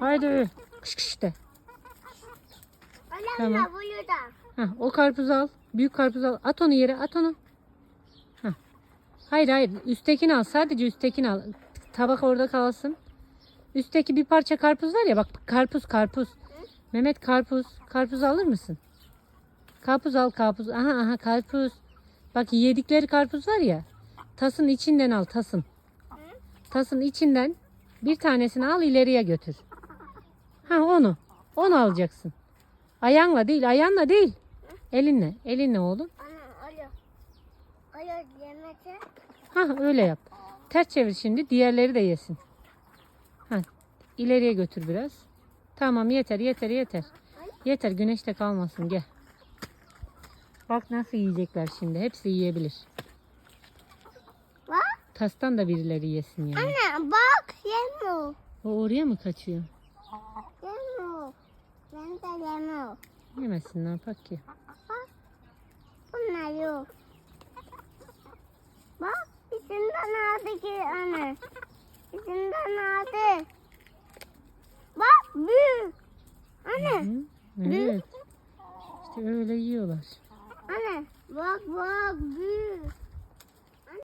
Haydi. Kış kış de. Tamam. Hah, o karpuzu al. Büyük karpuzu al. At onu yere at onu. Hah. Hayır hayır. Üsttekini al. Sadece üsttekini al. Tabak orada kalsın. Üstteki bir parça karpuz var ya bak karpuz karpuz. Mehmet karpuz. Karpuz alır mısın? Karpuz al karpuz. Aha aha karpuz. Bak yedikleri karpuz var ya. Tasın içinden al tasın. Tasın içinden bir tanesini al ileriye götür. Ha onu. Onu alacaksın. Ayağınla değil, ayağınla değil. Elinle, elinle oğlum. Ana alo. Alo yemese. Ha öyle yap. Ters çevir şimdi, diğerleri de yesin. Ha, ileriye götür biraz. Tamam yeter, yeter, yeter. Yeter, güneşte kalmasın gel. Bak nasıl yiyecekler şimdi. Hepsi yiyebilir. Bak. Tastan da birileri yesin yani. Anne bak yemiyor. O oraya mı kaçıyor? Yemiyor. Ben de yemiyor. Yemesin ne yapak ki? Bunlar yok. Bak içinden aldı ki anne. İçinden aldı. Bak büyük. Anne. Hı? Evet. İşte öyle yiyorlar. Anne bak bak.